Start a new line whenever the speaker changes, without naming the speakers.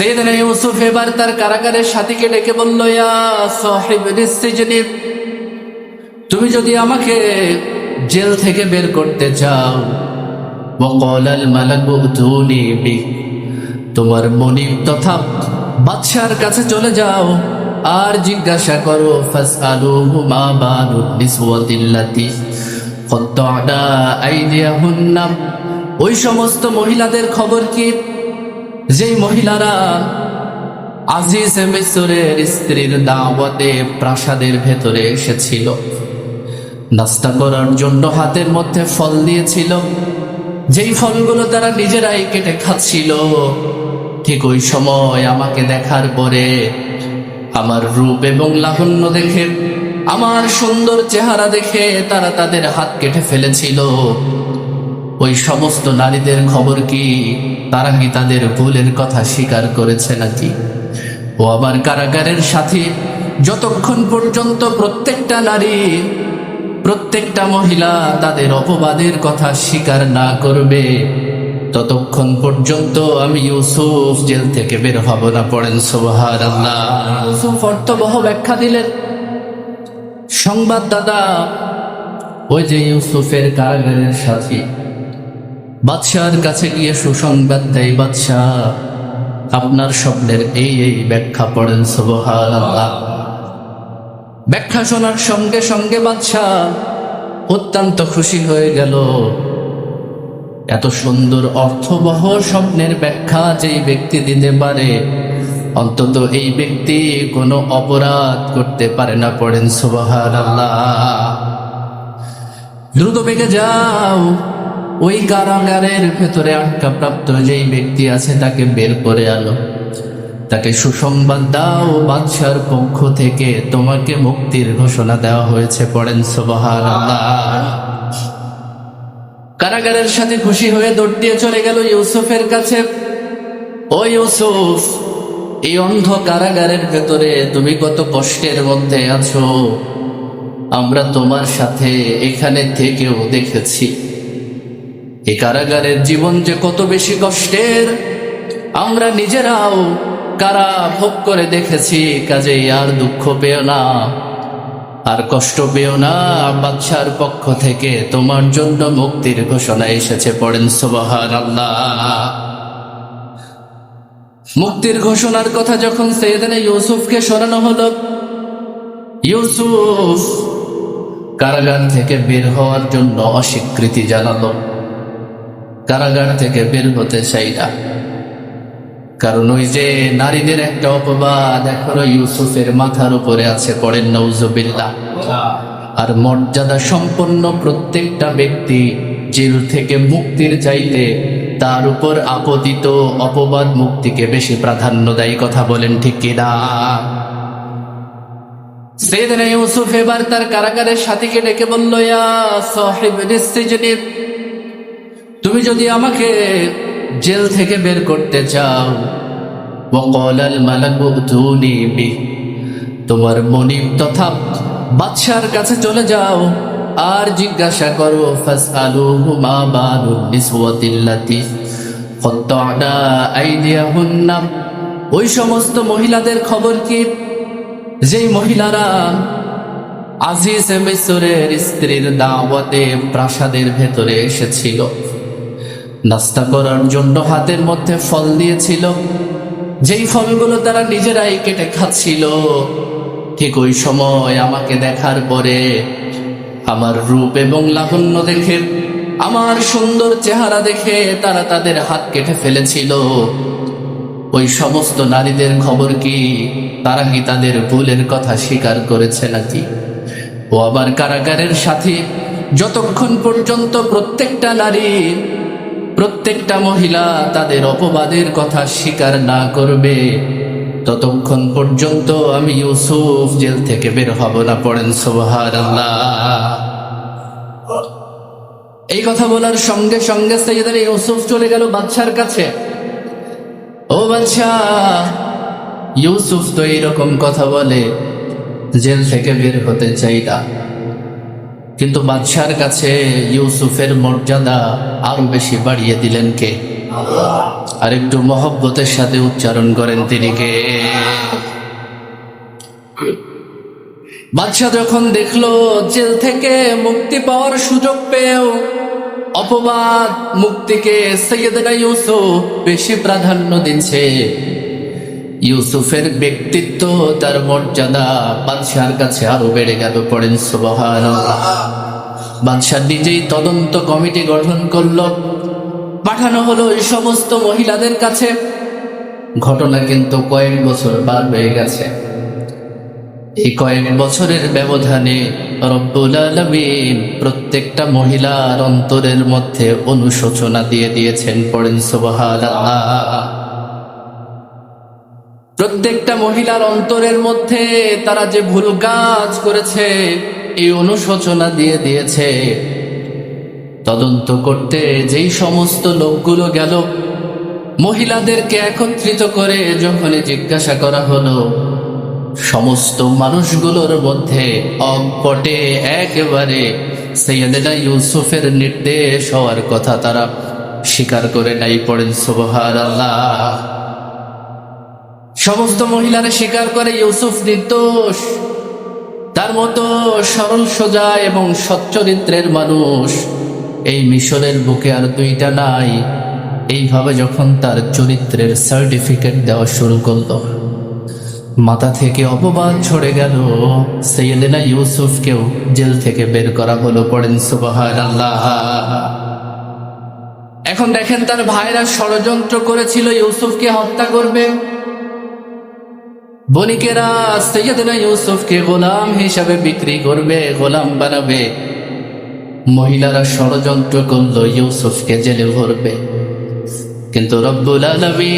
সেদিন ইউসুফ এবার তার কারাগারের সাথীকে ডেকে বলল তুমি যদি আমাকে জেল থেকে বের করতে চাও তোমার মনিব তথা বাদশার কাছে চলে যাও। আর জিজ্ঞাসা করো ওই সমস্ত মহিলাদের খবর কি? যেই মহিলারা আজিজ মিসরের স্ত্রীর দাওয়াতে প্রাসাদের ভেতরে এসেছিল, নাস্তা করার জন্য হাতের মধ্যে ফল দিয়েছিল। যেই ফলগুলো তারা নিজেরাই কেটে খাচ্ছিল, ঠিক ওই সময় আমাকে দেখার পরে আমার রূপ এবং লাবণ্য দেখে, আমার সুন্দর চেহারা দেখে তারা তাদের হাত কেটে ফেলেছিল। ওই সমস্ত নারীদের খবর কি? তারা কি তাদের ভুলের কথা স্বীকার করেছে নাকি? ও আমার কারাগারের সাথে যতক্ষণ পর্যন্ত প্রত্যেকটা নারী, প্রত্যেকটা মহিলা তাদের অপবাদের কথা স্বীকার না করবে, ততক্ষণ পর্যন্ত আমি ইউসুফ জেল থেকে বের হব না পড়েন সোহার আল্লাহ ইউসুফ অর্থবহ ব্যাখ্যা দিলেন। সংবাদদাতা, ওই যে ইউসুফের কারাগারের সাথী বাদশার কাছে গিয়ে সুসংবাদ দেয়, বাদশাহ, আপনার স্বপ্নের এই এই ব্যাখ্যা পড়েন সোহার আল্লাহ ব্যাখ্যা শোনার সঙ্গে সঙ্গে বাদশাহ অত্যন্ত খুশি হয়ে গেল। এত সুন্দর অর্থবহ স্বপ্নের ব্যাখ্যা যেই ব্যক্তি দিতে পারে, অন্তত এই ব্যক্তি কোনো অপরাধ করতে পারে না, পড়েন আল্লাহ দ্রুত বেগে যাও। ওই কারাগারের ভেতরে আটকাপ্রাপ্ত যেই ব্যক্তি আছে, তাকে বের করে আলো তাকে সুসংবাদ দাও, বাদশার পক্ষ থেকে। তোমাকে মুক্তির ঘোষণা দেওয়া হয়েছে, পড়েন সোবাহার কারাগারের সাথে খুশি হয়ে দৌড় দিয়ে চলে গেল ইউসুফের কাছে। ও ইউসুফ, এই অন্ধ কারাগারের ভেতরে তুমি কত কষ্টের মধ্যে আছো। আমরা তোমার সাথে এখানে থেকেও দেখেছি। এই কারাগারের জীবন যে কত বেশি কষ্টের, আমরা নিজেরাও কারা ভোগ করে দেখেছি, কাজেই আর দুঃখ পেও না। আর কষ্ট পেও না, বাদশার পক্ষ থেকে তোমার জন্য মুক্তির ঘোষণা এসেছে পড়েন সোবাহার আল্লাহ মুক্তির ঘোষণার কথা যখন সৈয়দনা ইউসুফকে শোনানো হলো, ইউসুফ কারাগার থেকে বের হওয়ার জন্য অস্বীকৃতি জানালো। কারাগার থেকে বের হতে চাই না। কারণ ওই যে নারীদের একটা অপবাদ এখনও ইউসুফের মাথার উপরে আছে পড়েন নৌজবিল্লা আর মর্যাদা সম্পন্ন প্রত্যেকটা ব্যক্তি জেল থেকে মুক্তির চাইতে তার উপর আপতিত অপবাদ মুক্তিকে বেশি প্রাধান্য দেয় কথা বলেন ঠিক কিনা সেদিন ইউসুফ এবার তার কারাগারের সাথীকে ডেকে বলল ইয়া সাহিব তুমি যদি আমাকে জেল থেকে বের করতে চাও ওকলাল মালাকু ধুনিবি তোমার মনিম তথা বাদশার কাছে চলে যাও। আর জিজ্ঞাসা করো ফাস ফাসআলু মা বালুন নিসওয়াতিল্লাতি কত্তানা আইদিয়াহুন্না। ওই সমস্ত মহিলাদের খবর কি? যেই মহিলারা আজিজ মিসরের স্ত্রীর দাওয়াতে প্রাসাদের ভেতরে এসেছিল। নাস্তা করার জন্য হাতের মধ্যে ফল দিয়েছিল। যেই ফলগুলো তারা নিজেরাই কেটে খাচ্ছিল। ঠিক ওই সময় আমাকে দেখার পরে আমার রূপ এবং লাবণ্য দেখে, আমার সুন্দর চেহারা দেখে তারা তাদের হাত কেটে ফেলেছিল। ওই সমস্ত নারীদের খবর কি তারা কি তাদের ভুলের কথা স্বীকার করেছে নাকি? ও আবার কারাগারের সাথে, যতক্ষণ পর্যন্ত প্রত্যেকটা নারী প্রত্যেকটা মহিলা তাদের অপবাদের কথা স্বীকার না করবে। ততক্ষণ পর্যন্ত আমি ইউসুফ জেল থেকে বের হব না, পড়েন সোহার এই কথা বলার সঙ্গে সঙ্গে সৈয়দার ইউসুফ চলে গেল বাদশার কাছে। ও বাদশাহ ইউসুফ তো এইরকম কথা বলে, জেল থেকে বের হতে চাই না। কিন্তু বাদশার কাছে ইউসুফের মর্যাদা আরও বেশি বাড়িয়ে দিলেন কে? আর একটু মহব্বতের সাথে উচ্চারণ করেন তিনি কে? বাদশাহ যখন দেখল জেল থেকে মুক্তি পাওয়ার সুযোগ পেয়েও অপবাদ মুক্তিকে সৈয়দনা ইউসুফ বেশি প্রাধান্য দিচ্ছে ইউসুফের ব্যক্তিত্ব, তার মর্যাদা বাদশার কাছে আরও বেড়ে গেল, পড়েন সুবহান বাদশাহ নিজেই তদন্ত কমিটি গঠন করল, পাঠানো হলো এই সমস্ত মহিলাদের কাছে। ঘটনা কিন্তু কয়েক বছর পার হয়ে গেছে। এই কয়েক বছরের ব্যবধানে রব্বুল আলমিন প্রত্যেকটা মহিলার অন্তরের মধ্যে অনুশোচনা দিয়ে দিয়েছেন, পড়েন সুবহান প্রত্যেকটা মহিলার অন্তরের মধ্যে তারা যে ভুল কাজ করেছে, এই অনুশোচনা দিয়ে দিয়েছে। তদন্ত করতে যেই সমস্ত লোকগুলো গেল, মহিলাদেরকে একত্রিত করে যখন জিজ্ঞাসা করা হলো, সমস্ত মানুষগুলোর মধ্যে অকপটে একেবারে সৈয়দেনা ইউসুফের নির্দেশ হওয়ার কথা তারা স্বীকার করে নাই পড়েন সুবহান আল্লাহ সমস্ত মহিলারা স্বীকার করে ইউসুফ নির্দোষ। তার মতো সরল সোজা এবং সচ্চরিত্রের মানুষ এই মিশরের বুকে আর দুইটা নাই। এইভাবে যখন তার চরিত্রের সার্টিফিকেট দেওয়া শুরু করল, মাথা থেকে অপবাদ ছড়ে গেল। সৈয়দেনা ইউসুফকেও জেল থেকে বের করা হলো পড়েন সুবাহার আল্লাহ এখন দেখেন তার ভাইরা ষড়যন্ত্র করেছিল, ইউসুফকে হত্যা করবে। বণিকেরা সৈয়দনা ইউসুফকে গোলাম হিসাবে বিক্রি করবে, গোলাম বানাবে। মহিলারা ষড়যন্ত্র করল, ইউসুফকে জেলে ভরবে। কিন্তু রব্বুল আলমী